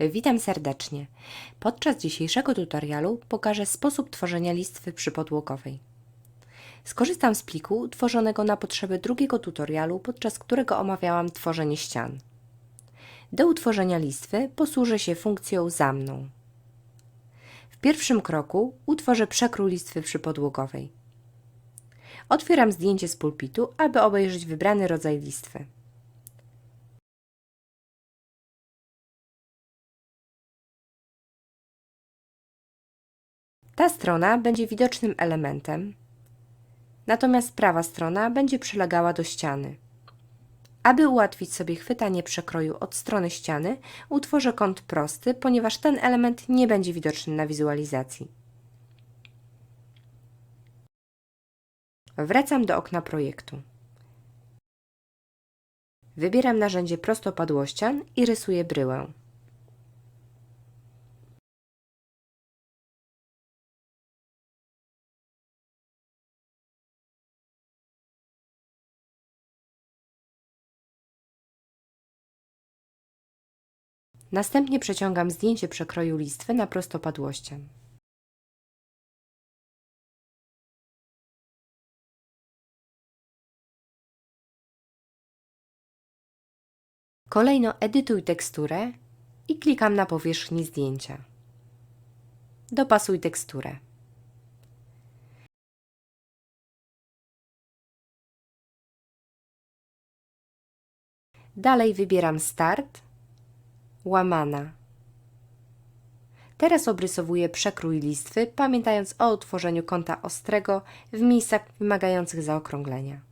Witam serdecznie. Podczas dzisiejszego tutorialu pokażę sposób tworzenia listwy przypodłogowej. Skorzystam z pliku tworzonego na potrzeby drugiego tutorialu, podczas którego omawiałam tworzenie ścian. Do utworzenia listwy posłużę się funkcją za mną. W pierwszym kroku utworzę przekrój listwy przypodłogowej. Otwieram zdjęcie z pulpitu, aby obejrzeć wybrany rodzaj listwy. Ta strona będzie widocznym elementem, natomiast prawa strona będzie przylegała do ściany. Aby ułatwić sobie chwytanie przekroju od strony ściany, utworzę kąt prosty, ponieważ ten element nie będzie widoczny na wizualizacji. Wracam do okna projektu. Wybieram narzędzie prostopadłościan i rysuję bryłę. Następnie przeciągam zdjęcie przekroju listwy na prostopadłościan. Kolejno edytuj teksturę i klikam na powierzchni zdjęcia. Dopasuj teksturę. Dalej wybieram Start, łamana. Teraz obrysowuję przekrój listwy, pamiętając o utworzeniu kąta ostrego w miejscach wymagających zaokrąglenia.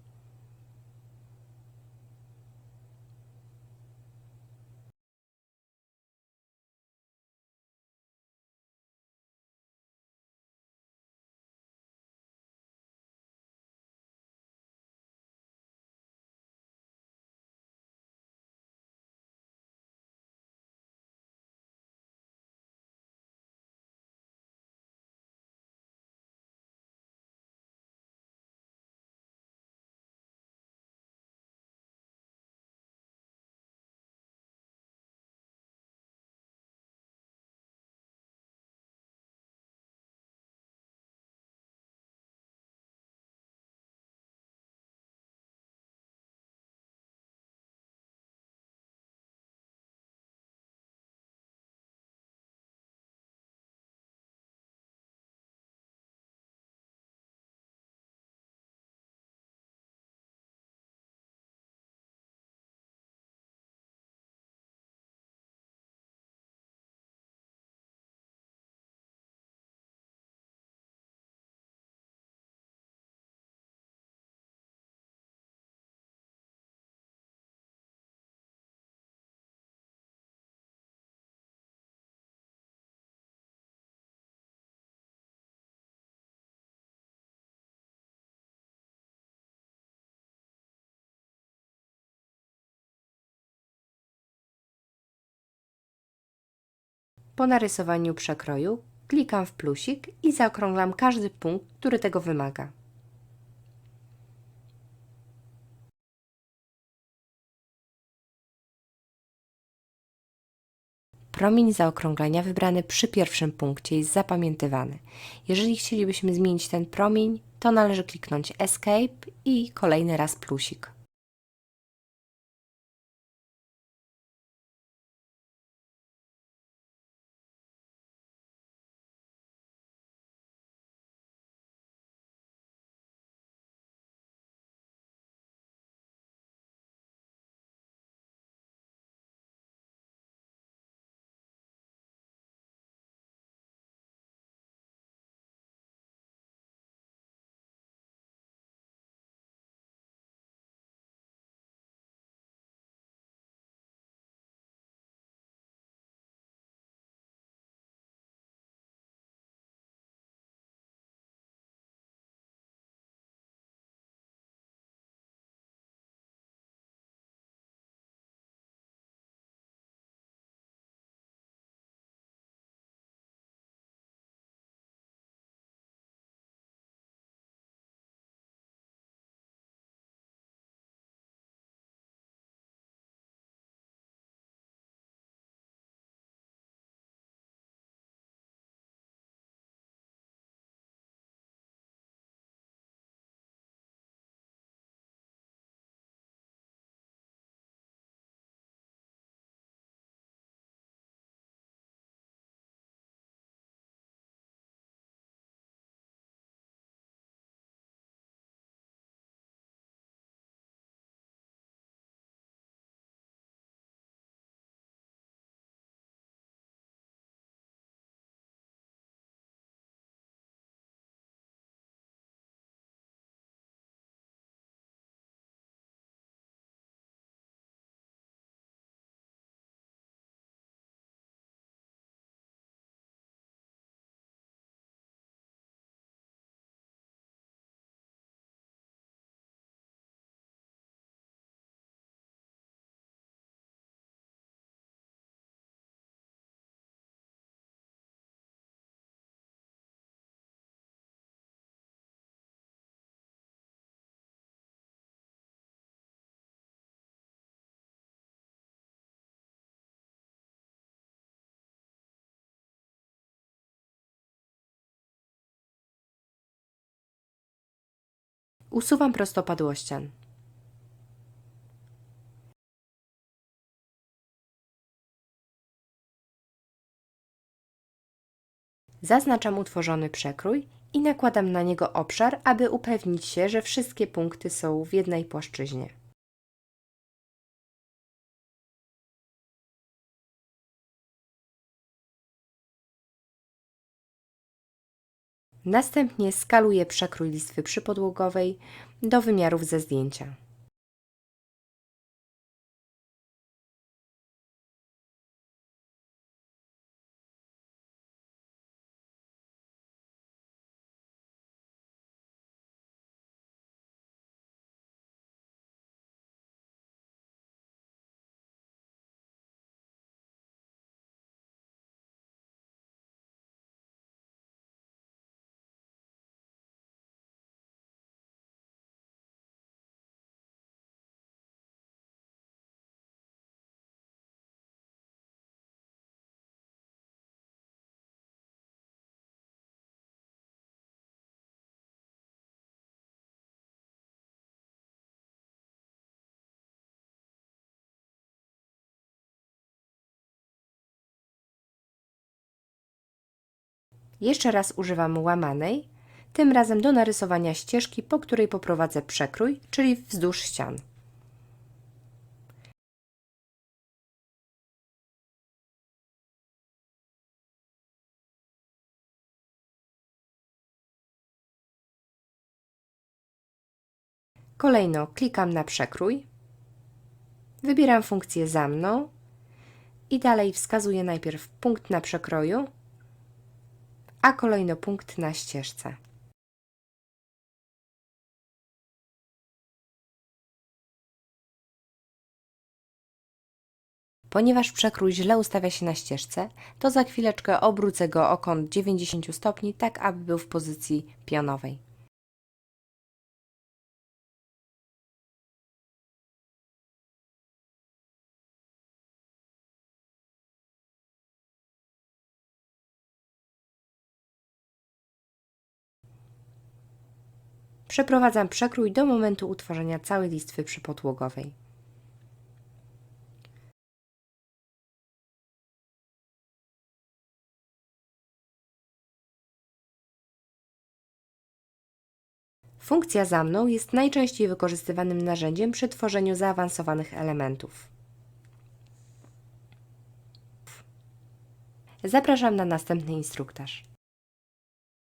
Po narysowaniu przekroju klikam w plusik i zaokrąglam każdy punkt, który tego wymaga. Promień zaokrąglenia wybrany przy pierwszym punkcie jest zapamiętywany. Jeżeli chcielibyśmy zmienić ten promień, to należy kliknąć Escape i kolejny raz plusik. Usuwam prostopadłościan. Zaznaczam utworzony przekrój i nakładam na niego obszar, aby upewnić się, że wszystkie punkty są w jednej płaszczyźnie. Następnie skaluję przekrój listwy przypodłogowej do wymiarów ze zdjęcia. Jeszcze raz używam łamanej, tym razem do narysowania ścieżki, po której poprowadzę przekrój, czyli wzdłuż ścian. Kolejno klikam na przekrój, wybieram funkcję za mną i dalej wskazuję najpierw punkt na przekroju, a kolejno punkt na ścieżce. Ponieważ przekrój źle ustawia się na ścieżce, to za chwileczkę obrócę go o kąt 90 stopni, tak aby był w pozycji pionowej. Przeprowadzam przekrój do momentu utworzenia całej listwy przypodłogowej. Funkcja za mną jest najczęściej wykorzystywanym narzędziem przy tworzeniu zaawansowanych elementów. Zapraszam na następny instruktaż.